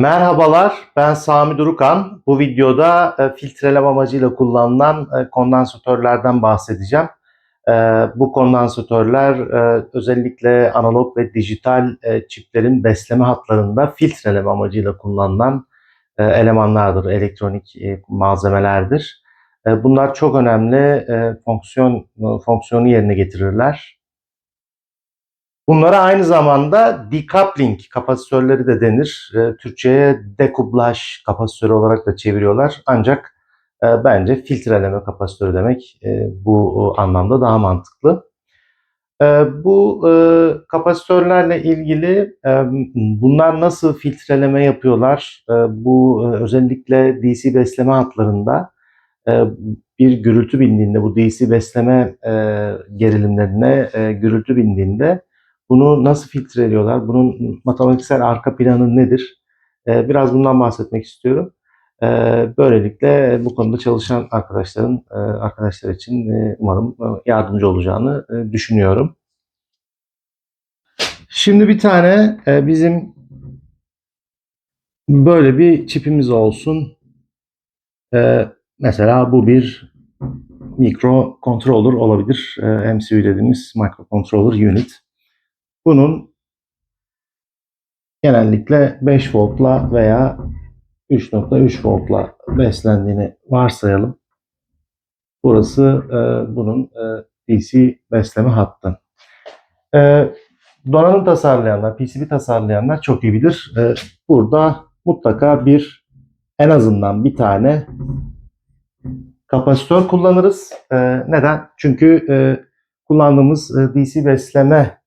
Merhabalar, ben Sami Durukan. Bu videoda e, filtreleme amacıyla kullanılan e, kondansatörlerden bahsedeceğim. E, bu kondansatörler e, özellikle analog ve dijital e, çiplerin besleme hatlarında filtreleme amacıyla kullanılan e, elemanlardır, elektronik e, malzemelerdir. E, bunlar çok önemli e, fonksiyon fonksiyonu yerine getirirler. Bunlara aynı zamanda decoupling kapasitörleri de denir. E, Türkçe'ye dekublaj kapasitörü olarak da çeviriyorlar. Ancak e, bence filtreleme kapasitörü demek e, bu anlamda daha mantıklı. E, bu e, kapasitörlerle ilgili e, bunlar nasıl filtreleme yapıyorlar? E, bu e, özellikle DC besleme hatlarında e, bir gürültü bindiğinde, bu DC besleme e, gerilimlerine e, gürültü bindiğinde bunu nasıl filtre ediyorlar? Bunun matematiksel arka planı nedir? Ee, biraz bundan bahsetmek istiyorum. Ee, böylelikle bu konuda çalışan arkadaşların e, arkadaşlar için e, umarım e, yardımcı olacağını e, düşünüyorum. Şimdi bir tane e, bizim böyle bir çipimiz olsun. E, mesela bu bir mikro controller olabilir. E, MCU dediğimiz microcontroller unit. Bunun genellikle 5 voltla veya 3.3 voltla beslendiğini varsayalım. Burası e, bunun e, DC besleme hattı. E, donanım tasarlayanlar, PCB tasarlayanlar çok iyi bilir. E, burada mutlaka bir en azından bir tane kapasitör kullanırız. E, neden? Çünkü e, kullandığımız e, DC besleme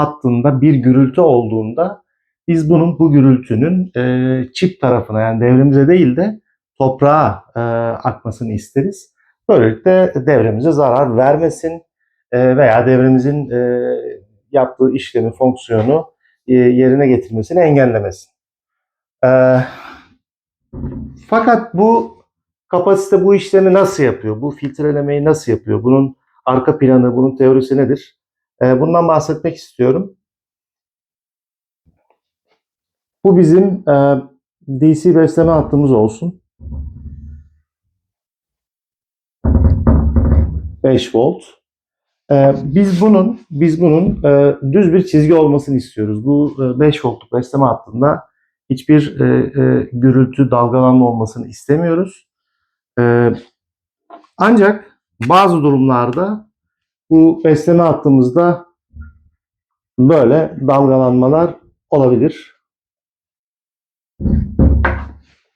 hattında bir gürültü olduğunda biz bunun bu gürültünün e, çip tarafına yani devremize değil de toprağa e, akmasını isteriz. Böylelikle devremize zarar vermesin e, veya devremizin e, yaptığı işlemi, fonksiyonu e, yerine getirmesini engellemesin. E, fakat bu kapasite bu işlemi nasıl yapıyor? Bu filtrelemeyi nasıl yapıyor? Bunun arka planı, bunun teorisi nedir? E, bundan bahsetmek istiyorum. Bu bizim e, DC besleme hattımız olsun. 5 volt. E, biz bunun biz bunun e, düz bir çizgi olmasını istiyoruz. Bu e, 5 voltluk besleme hattında hiçbir e, e, gürültü, dalgalanma olmasını istemiyoruz. E, ancak bazı durumlarda bu besleme hattımızda böyle dalgalanmalar olabilir.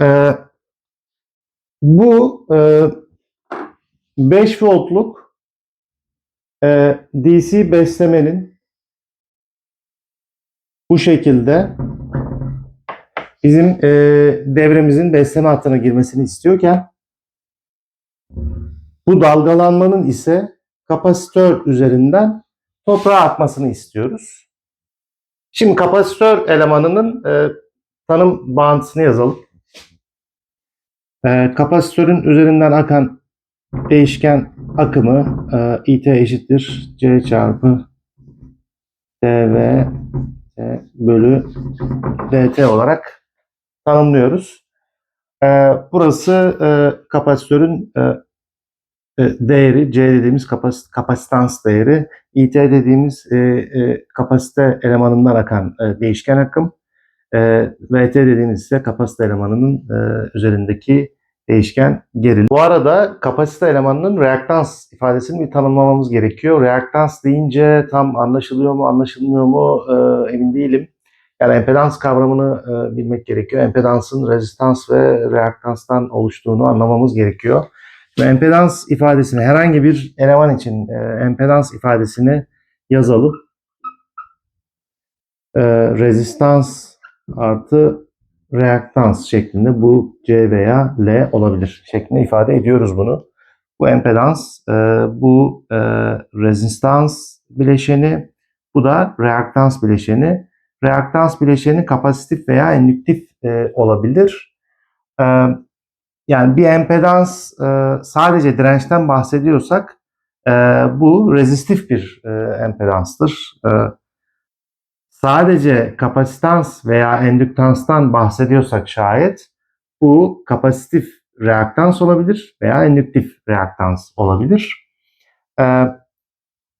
Ee, bu e, 5 voltluk e, DC beslemenin bu şekilde bizim e, devremizin besleme hattına girmesini istiyorken bu dalgalanmanın ise kapasitör üzerinden toprağa akmasını istiyoruz. Şimdi kapasitör elemanının e, tanım bağıntısını yazalım. E, kapasitörün üzerinden akan değişken akımı e, IT eşittir C çarpı dV bölü dt olarak tanımlıyoruz. E, burası e, kapasitörün e, değeri, C dediğimiz kapas kapasitans değeri, IT dediğimiz e, e, kapasite elemanından akan e, değişken akım, e, VT dediğimiz ise kapasite elemanının e, üzerindeki değişken gerilim. Bu arada kapasite elemanının reaktans ifadesini bir tanımlamamız gerekiyor. Reaktans deyince tam anlaşılıyor mu, anlaşılmıyor mu e, emin değilim. Yani empedans kavramını e, bilmek gerekiyor. Empedansın rezistans ve reaktanstan oluştuğunu anlamamız gerekiyor. Ve empedans ifadesini herhangi bir eleman için e, empedans ifadesini yazalım. E, rezistans artı reaktans şeklinde bu C veya L olabilir şeklinde ifade ediyoruz bunu. Bu empedans, e, bu e, rezistans bileşeni, bu da reaktans bileşeni. Reaktans bileşeni kapasitif veya endüktif e, olabilir. E, yani bir empedans e, sadece dirençten bahsediyorsak e, bu rezistif bir e, empedanstır. E, sadece kapasitans veya endüktanstan bahsediyorsak şayet bu kapasitif reaktans olabilir veya endüktif reaktans olabilir. Ee,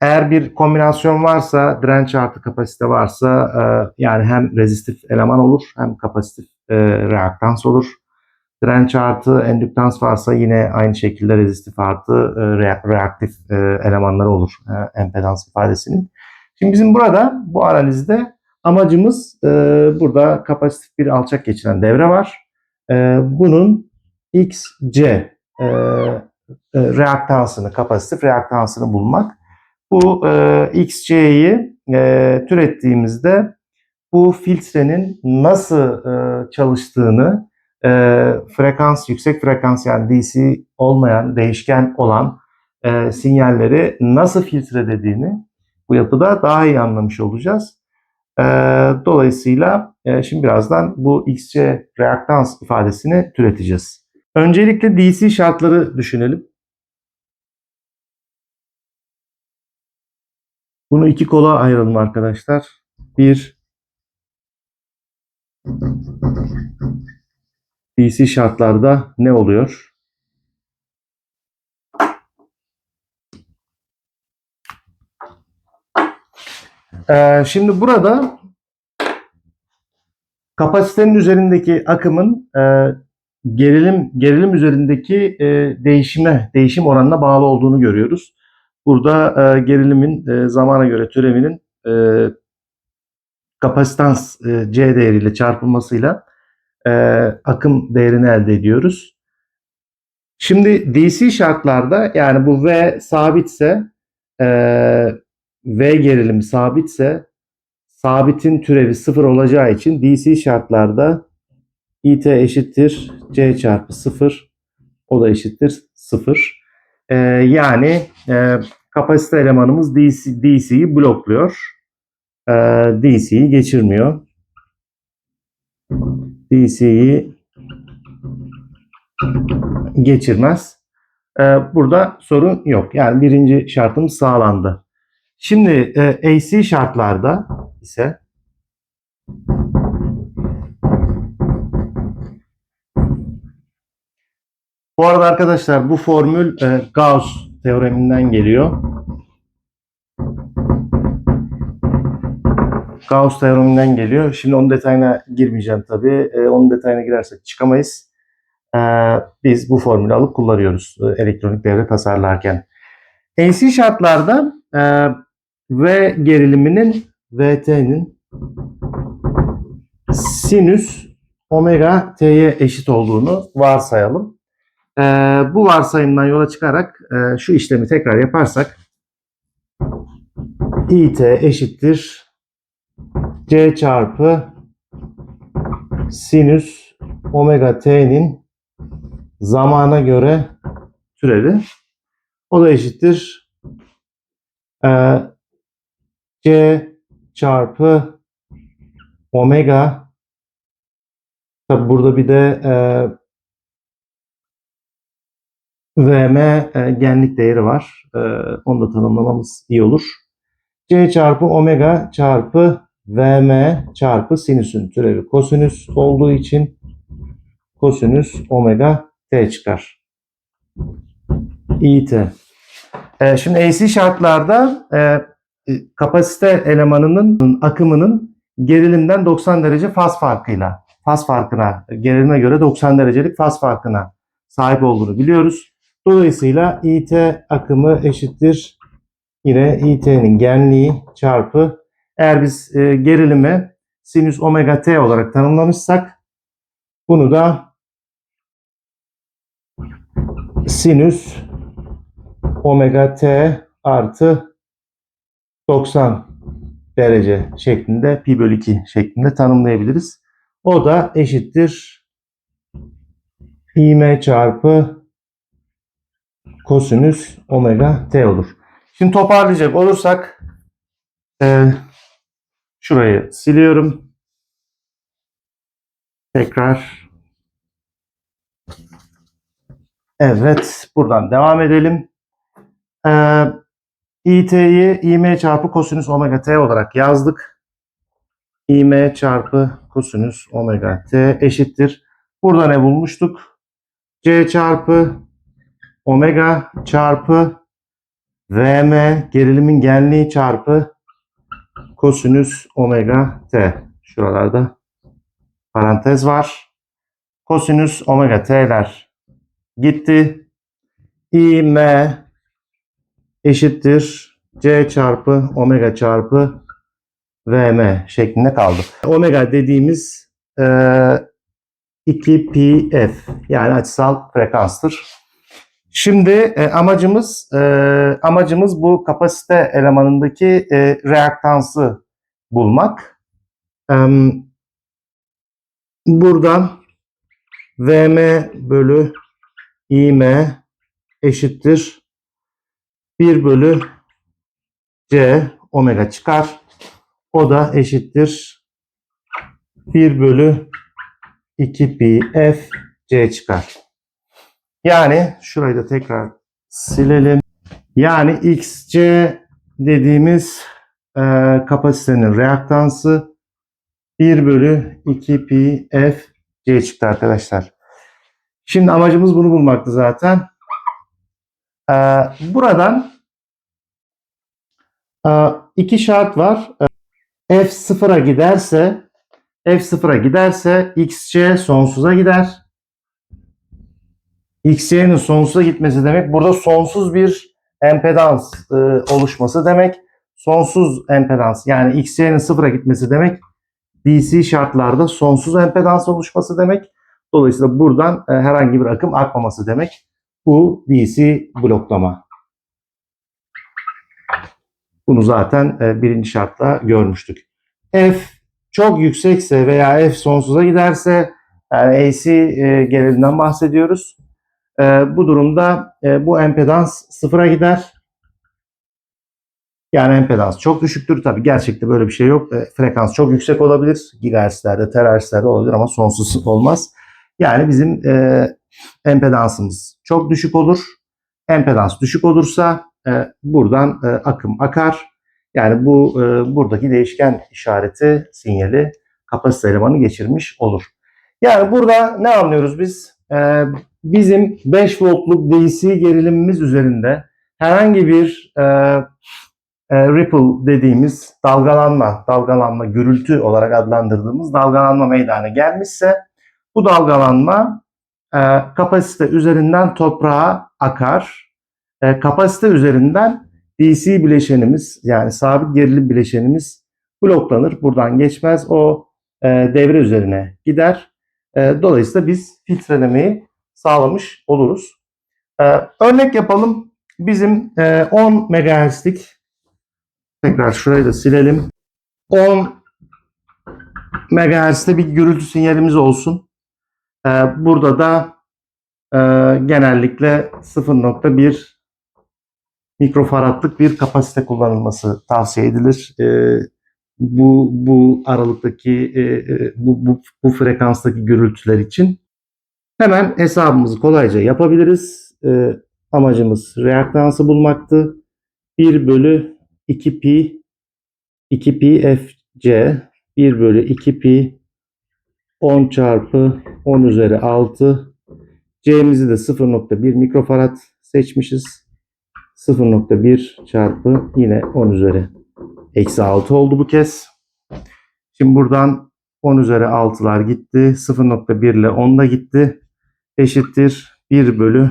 eğer bir kombinasyon varsa, direnç artı kapasite varsa e, yani hem rezistif eleman olur hem kapasitif e, reaktans olur. Direnç artı endüktans varsa yine aynı şekilde rezistif artı e, rea- reaktif e, elemanları olur e, empedans ifadesinin. Şimdi bizim burada bu analizde amacımız burada kapasitif bir alçak geçiren devre var. Bunun XC reaktansını, kapasitif reaktansını bulmak. Bu e, XC'yi e, türettiğimizde bu filtrenin nasıl e, çalıştığını e, frekans, yüksek frekans yani DC olmayan, değişken olan e, sinyalleri nasıl filtrelediğini bu yapıda daha iyi anlamış olacağız. E, dolayısıyla e, şimdi birazdan bu XC reaktans ifadesini türeteceğiz. Öncelikle DC şartları düşünelim. Bunu iki kola ayıralım arkadaşlar. Bir DC şartlarda ne oluyor? Ee, şimdi burada kapasitenin üzerindeki akımın e, gerilim gerilim üzerindeki e, değişime değişim oranına bağlı olduğunu görüyoruz. Burada e, gerilimin e, zamana göre türevinin e, kapasitans e, C değeriyle çarpılmasıyla e, akım değerini elde ediyoruz. Şimdi DC şartlarda yani bu V sabitse e, V gerilimi sabitse sabitin türevi sıfır olacağı için DC şartlarda IT eşittir C çarpı sıfır o da eşittir sıfır. E, yani e, kapasite elemanımız DC, DC'yi blokluyor. E, DC'yi geçirmiyor. DC'yi geçirmez. E, burada sorun yok. Yani birinci şartımız sağlandı. Şimdi e, AC şartlarda ise bu arada arkadaşlar bu formül e, Gauss teoreminden geliyor. Gauss teoreminden geliyor. Şimdi onun detayına girmeyeceğim tabii. E, onun detayına girersek çıkamayız. E, biz bu formülü alıp kullanıyoruz e, elektronik devre tasarlarken. AC şartlarda e, V geriliminin VT'nin sinüs omega t'ye eşit olduğunu varsayalım. E, bu varsayımdan yola çıkarak e, şu işlemi tekrar yaparsak IT eşittir C çarpı sinüs omega t'nin zamana göre türevi. O da eşittir e, C çarpı omega tabi burada bir de e, VM e, genlik değeri var. E, onu da tanımlamamız iyi olur. C çarpı omega çarpı VM çarpı sinüsün türevi kosinüs olduğu için kosinüs omega t çıkar. İT. E, şimdi AC şartlarda e, e, kapasite elemanının akımının gerilimden 90 derece faz farkıyla, faz farkına, gerilime göre 90 derecelik faz farkına sahip olduğunu biliyoruz. Dolayısıyla IT akımı eşittir yine IT'nin genliği çarpı eğer biz e, gerilimi sinüs omega t olarak tanımlamışsak bunu da sinüs omega t artı 90 derece şeklinde pi bölü 2 şeklinde tanımlayabiliriz. O da eşittir im çarpı kosinüs omega t olur. Şimdi toparlayacak olursak e, şurayı siliyorum. Tekrar Evet, buradan devam edelim. Ee, IT'yi IM çarpı kosinüs omega t olarak yazdık. im çarpı kosinüs omega t eşittir. Burada ne bulmuştuk? c çarpı omega çarpı vm gerilimin genliği çarpı kosinüs omega t. Şuralarda parantez var. Kosinüs omega t'ler gitti. im eşittir c çarpı omega çarpı vm şeklinde kaldı. Omega dediğimiz e, 2pf yani açısal frekanstır. Şimdi e, amacımız e, amacımız bu kapasite elemanındaki e, reaktansı bulmak. E, buradan vm bölü im eşittir 1 bölü c omega çıkar. O da eşittir 1 bölü 2 pi f c çıkar. Yani şurayı da tekrar silelim. Yani xc dediğimiz e, kapasitenin reaktansı 1 bölü 2 pi f c çıktı arkadaşlar. Şimdi amacımız bunu bulmaktı zaten. E, buradan e, iki şart var. E, f sıfıra giderse f sıfıra giderse xc sonsuza gider. Xc'nin sonsuza gitmesi demek burada sonsuz bir empedans e, oluşması demek. Sonsuz empedans yani xc'nin sıfıra gitmesi demek DC şartlarda sonsuz empedans oluşması demek. Dolayısıyla buradan e, herhangi bir akım akmaması demek. Bu DC bloklama. Bunu zaten e, birinci şartla görmüştük. F çok yüksekse veya F sonsuza giderse yani AC e, geriliminden bahsediyoruz. E, bu durumda e, bu empedans sıfıra gider. Yani empedans çok düşüktür. Tabii gerçekte böyle bir şey yok. E, frekans çok yüksek olabilir. Gigahertzlerde, terahertzlerde olabilir ama sonsuz olmaz. Yani bizim e, empedansımız çok düşük olur. Empedans düşük olursa e, buradan e, akım akar. Yani bu e, buradaki değişken işareti, sinyali kapasite elemanı geçirmiş olur. Yani burada ne anlıyoruz biz? E, bizim 5 voltluk DC gerilimimiz üzerinde herhangi bir e, e, ripple dediğimiz dalgalanma, dalgalanma, gürültü olarak adlandırdığımız dalgalanma meydana gelmişse bu dalgalanma e, kapasite üzerinden toprağa akar. E, kapasite üzerinden DC bileşenimiz yani sabit gerilim bileşenimiz bloklanır. Buradan geçmez. O e, devre üzerine gider. E, dolayısıyla biz filtrelemeyi sağlamış oluruz. E, örnek yapalım. Bizim e, 10 MHz'lik tekrar şurayı da silelim. 10 MHz'de bir gürültü sinyalimiz olsun. E, burada da e, genellikle 0.1 mikrofaradlık bir kapasite kullanılması tavsiye edilir. E, bu bu aralıktaki e, e, bu, bu bu frekanstaki gürültüler için hemen hesabımızı kolayca yapabiliriz. E, amacımız reaktansı bulmaktı. 1 bölü 2 pi 2 pi fc 1 bölü 2 pi 10 çarpı 10 üzeri 6 c'mizi de 0.1 mikrofarad seçmişiz. 0.1 çarpı yine 10 üzeri eksi 6 oldu bu kez. Şimdi buradan 10 üzeri 6'lar gitti. 0.1 ile 10 da gitti. Eşittir 1 bölü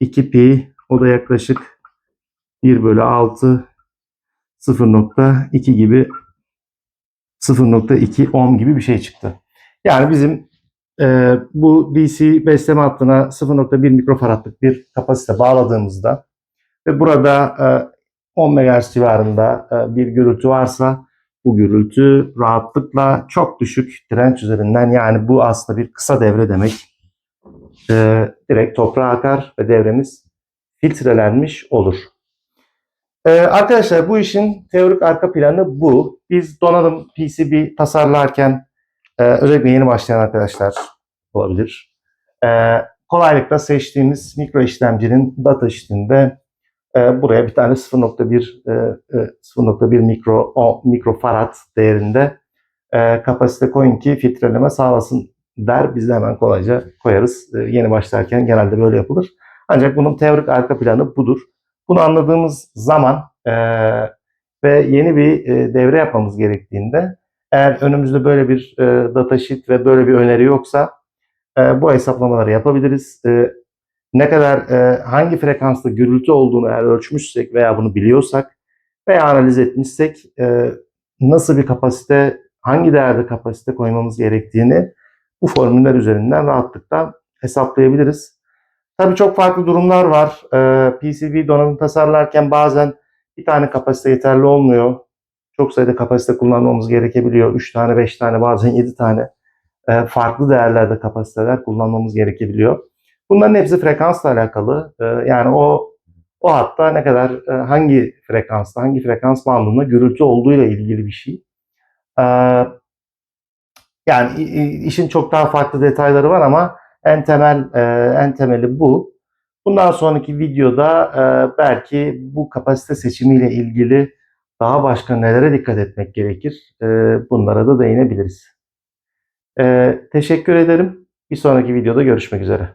2 pi. O da yaklaşık 1 bölü 6 0.2 gibi 0.2 ohm gibi bir şey çıktı. Yani bizim e, bu DC besleme hattına 0.1 mikrofaradlık bir kapasite bağladığımızda ve burada e, 10 MHz civarında e, bir gürültü varsa bu gürültü rahatlıkla çok düşük direnç üzerinden yani bu aslında bir kısa devre demek. E, direkt toprağa akar ve devremiz filtrelenmiş olur. E, arkadaşlar bu işin teorik arka planı bu. Biz donanım PCB tasarlarken e, özellikle yeni başlayan arkadaşlar olabilir. E, kolaylıkla seçtiğimiz mikro işlemcinin data sheetinde e, buraya bir tane 0.1 e, e, 0.1 mikro o, mikrofarad değerinde e, kapasite koyun ki filtreleme sağlasın der. Biz de hemen kolayca koyarız. E, yeni başlarken genelde böyle yapılır. Ancak bunun teorik arka planı budur. Bunu anladığımız zaman e, ve yeni bir e, devre yapmamız gerektiğinde eğer önümüzde böyle bir e, datasheet ve böyle bir öneri yoksa e, bu hesaplamaları yapabiliriz. E, ne kadar e, hangi frekansta gürültü olduğunu eğer ölçmüşsek veya bunu biliyorsak veya analiz etmişsek e, nasıl bir kapasite, hangi değerde kapasite koymamız gerektiğini bu formüller üzerinden rahatlıkla hesaplayabiliriz. Tabii çok farklı durumlar var. E, PCB donanım tasarlarken bazen bir tane kapasite yeterli olmuyor. Çok sayıda kapasite kullanmamız gerekebiliyor. 3 tane, 5 tane, bazen 7 tane e, farklı değerlerde kapasiteler kullanmamız gerekebiliyor. Bunların hepsi frekansla alakalı. E, yani o o hatta ne kadar e, hangi frekansta, hangi frekans bandında gürültü olduğuyla ilgili bir şey. E, yani işin çok daha farklı detayları var ama en temel e, en temeli bu. Bundan sonraki videoda e, belki bu kapasite seçimiyle ilgili daha başka nelere dikkat etmek gerekir? E, bunlara da değinebiliriz. Teşekkür ederim. Bir sonraki videoda görüşmek üzere.